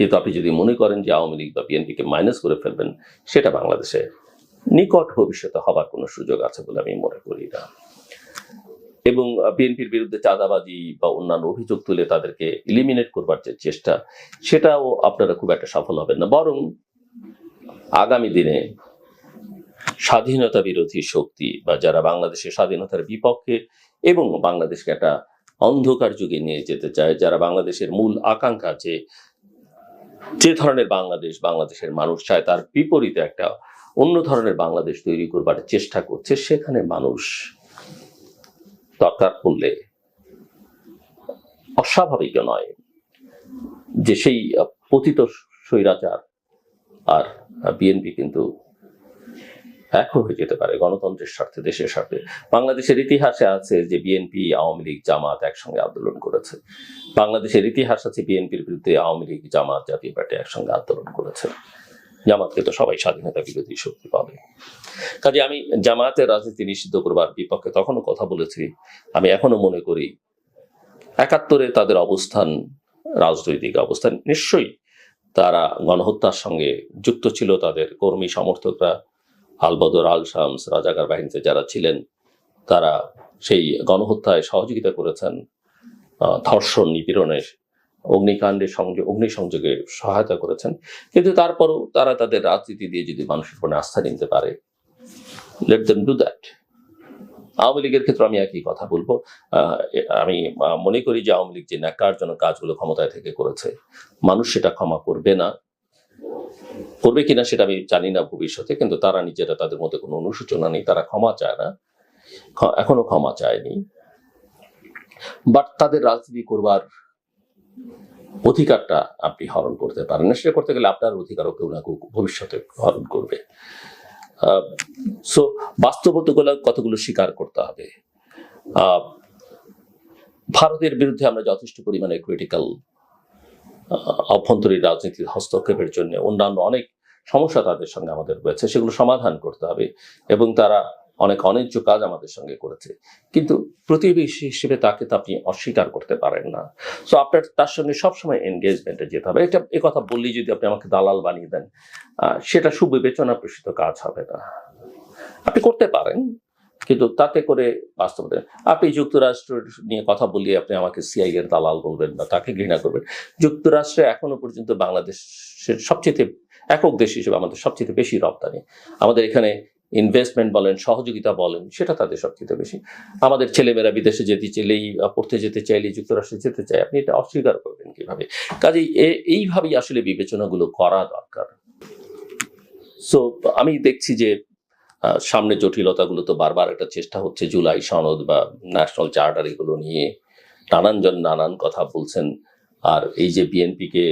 কিন্তু আপনি যদি মনে করেন যে আওয়ামী লীগ বা বিএনপিকে মাইনাস করে ফেলবেন, সেটা বাংলাদেশে নিকট ভবিষ্যতে হবার কোনো সুযোগ আছে বলে আমি মনে করি না। এবং বিএনপির বিরুদ্ধে চাঁদাবাজি বা অন্যান্য অভিযোগ তুলে তাদেরকে ইলিমিনেট করবার যে চেষ্টা, সেটাও আপনারা খুব একটা সফল হবেন না। বরং আগামী দিনে স্বাধীনতা বিরোধী শক্তি বা যারা বাংলাদেশের স্বাধীনতার বিপক্ষে এবং বাংলাদেশকে একটা অন্ধকার যুগে নিয়ে যেতে চায়, যারা বাংলাদেশের মূল আকাঙ্ক্ষা যে যে ধরনের বাংলাদেশ বাংলাদেশের মানুষ চায়, তার বিপরীতে একটা অন্য ধরনের বাংলাদেশ তৈরি করবার চেষ্টা করছে, সেখানে মানুষ দরকার পড়লে অস্বাভাবিক নয় যে সেই পতিত স্বৈরাচার আর বিএনপি কিন্তু এক হয়ে যেতে পারে গণতন্ত্রের স্বার্থে, দেশের স্বার্থে। বাংলাদেশের ইতিহাসে আছে যে বিএনপি, আওয়ামী লীগ, জামাত একসঙ্গে আন্দোলন করেছে। বাংলাদেশের ইতিহাস আছে বিএনপির বিরুদ্ধে আওয়ামী লীগ, জামাত, জাতীয় পার্টি একসঙ্গে আন্দোলন করেছে। জামাতকে তো সবাই স্বাধীনতা বিরোধী শক্তি পাবে। কাজে আমি জামায়াতের রাজনীতি নিষিদ্ধ করবার বিপক্ষে তখনও কথা বলেছি। আমি এখনও মনে করি, একাত্তরে তাদের অবস্থান, রাজনৈতিক অবস্থান, নিশ্চয়ই তারা গণহত্যার সঙ্গে যুক্ত ছিল তাদের কর্মী সমর্থকরা। আলবদর আল শামস রাজাকার বাহিনীতে যারা ছিলেন, তারা সেই গণহত্যায় সহযোগিতা করেছেন ধর্ষণ, নিপীড়নে, অগ্নিকাণ্ডে সংযোগ অগ্নিসংযোগে সহায়তা করেছেন। কিন্তু তারপরও তারা তাদের রাজনীতি দিয়ে যদি মানুষের উপরে আস্থা নিতে পারে let them do that Awami লীগের ক্ষেত্রে আমি একই কথা বলব। আমি মনে করি যে আওয়ামী লীগ যে ন্যাকার জন্য কাজগুলো ক্ষমতায় থেকে করেছে, মানুষ সেটা ক্ষমা করবে না। করবে কিনা সেটা আমি জানি না ভবিষ্যতে, কিন্তু তারা নিজেরা তাদের মধ্যে কোনো অনুশোচনা নেই, তারা ক্ষমা চায় না। এখনও ক্ষমা চায়নি। বাট তাদের রাজনীতি করবার অধিকারটা আপনি হরণ করতে পারেন না। সেটা করতে গেলে আপনার অধিকারও কেউ না কেউ ভবিষ্যতে হরণ করবে। সো বাস্তবতাগুলো কতগুলো স্বীকার করতে হবে? ভারতের বিরুদ্ধে আমরা যথেষ্ট পরিমাণে ক্রিটিক্যাল অভ্যন্তরীণ রাজনীতির হস্তক্ষেপের জন্য অন্যান্য অনেক সমস্যা তাদের সঙ্গে আমাদের রয়েছে, সেগুলো সমাধান করতে হবে এবং তারা অনেক অন্যায্য কাজ আমাদের সঙ্গে করেছে। কিন্তু প্রতিবেশী হিসেবে তাকে তো আপনি অস্বীকার করতে পারেন না। সো আপনার, তার সঙ্গে সবসময় এনগেজমেন্টে যেতে হবে। এটা এ কথা বললেই যদি আপনি আমাকে দালাল বানিয়ে দেন সেটা সুবিবেচনা প্রসিত কাজ হবে না। আপনি করতে পারেন কিন্তু তাতে করে বাস্তবতা আপনি যুক্তরাষ্ট্র নিয়ে কথা বলিয়ে আপনি আমাকে সিআই এর দালাল বলবেন না তাকে ঘৃণা করবেন। যুক্তরাষ্ট্রে এখনও পর্যন্ত বাংলাদেশের সবচেয়ে একক দেশ হিসেবে আমাদের সবচেয়ে বেশি রপ্তানি। আমাদের এখানে ইনভেস্টমেন্ট বলেন, সহযোগিতা বলেন, সেটা তাদের সবচেয়ে বেশি। আমাদের ছেলেমেয়েরা বিদেশে যেতে চাইলেই পড়তে যেতে চাইলেই যুক্তরাষ্ট্রে যেতে চাই আপনি এটা অস্বীকার করবেন কীভাবে? কাজেই এইভাবেই আসলে বিবেচনাগুলো করা দরকার। সো আমি দেখছি যে সামনে জটিলতাগুলো তো বারবার একটা চেষ্টা হচ্ছে জুলাই সনদ বা ন্যাশনাল চার্টার এগুলো নিয়ে নানান জন নানান কথা বলছেন। আর এই যে বিএনপিকে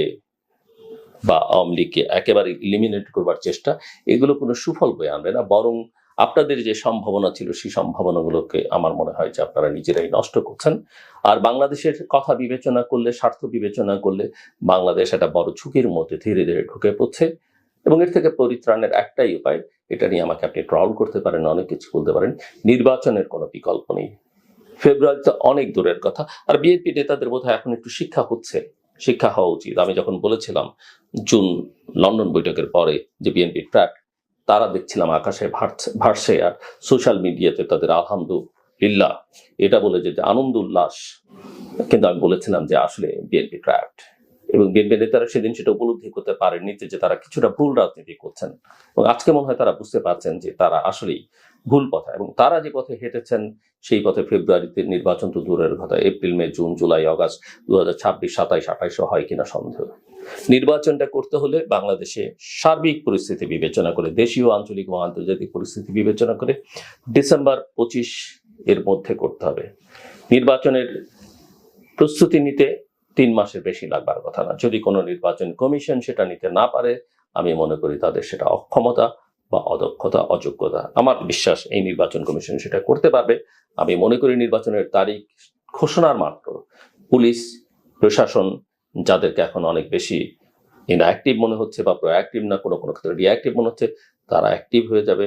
বা আওয়ামী লীগকে একেবারে ইলিমিনেট করবার চেষ্টা, এগুলো কোনো সুফল বয়ে আনবে না। বরং আপনাদের যে সম্ভাবনা ছিল, সেই সম্ভাবনাগুলোকে আমার মনে হয় যে আপনারা নিজেরাই নষ্ট করছেন। আর বাংলাদেশের কথা বিবেচনা করলে, স্বার্থ বিবেচনা করলে বাংলাদেশ একটা বড় ঝুঁকির মধ্যে ধীরে ধীরে ঢুকে পড়ছে। এবং এর থেকে পরিত্রাণের একটাই উপায়, এটা নিয়ে আমাকে আপনি ট্রল করতে পারেন, অনেক কিছু বলতে পারেন। নির্বাচনের কোনো বিকল্প নেই। ফেব্রুয়ারিতে অনেক দূরের কথা। আর বিএনপি নেতাদের বোধহয় এখন একটু শিক্ষা হচ্ছে। শিক্ষা হওয়া উচিত। আমি যখন বলেছিলাম জুন লন্ডন বৈঠকের পরে যে বিএনপি ট্র্যাক, তারা দেখছিলাম আকাশে ভাসছে আর সোশ্যাল মিডিয়াতে তাদের আলহামদুলিল্লাহ। এটা বলে যে আনন্দ উল্লাস। কিন্তু আমি বলেছিলাম যে, আসলে বিএনপি ট্র্যাপড এবং বিএনপি নেতারা সেদিন সেটা উপলব্ধি করতে পারেননি যে তারা কিছুটা ভুল রাজনীতি করছেন। এবং আজকে মনে হয় তারা বুঝতে পারছেন যে, তারা আসলেই ভুল পথে এবং তারা যে পথে হেঁটেছেন, সেই পথে ফেব্রুয়ারিতে নির্বাচন তো দূরের কথা, April, May, June, July August দু হাজার ছাব্বিশ, সাতাইশ আঠাইশও হয় কিনা সন্দেহ। নির্বাচনটা করতে হলে বাংলাদেশে সার্বিক পরিস্থিতি বিবেচনা করে, দেশীয়, আঞ্চলিক ও আন্তর্জাতিক পরিস্থিতি বিবেচনা করে ডিসেম্বর পঁচিশ এর মধ্যে করতে হবে। নির্বাচনের প্রস্তুতি নিতে তিন মাসের বেশি লাগবার কথা না। যদি কোনো নির্বাচন কমিশন সেটা নিতে না পারে, আমি মনে করি তাদের সেটা অক্ষমতা বা অদক্ষতা, অযোগ্যতা। আমার বিশ্বাস এই নির্বাচন কমিশন সেটা করতে পারবে। আমি মনে করি নির্বাচনের তারিখ ঘোষণার মাত্র। পুলিশ, প্রশাসন যাদেরকে এখন অনেক বেশি ইনঅ্যাক্টিভ মনে হচ্ছে বা প্রোঅ্যাক্টিভ না, কোনো কোনো ক্ষেত্রে রিঅ্যাক্টিভ মনে হচ্ছে, তারা অ্যাক্টিভ হয়ে যাবে।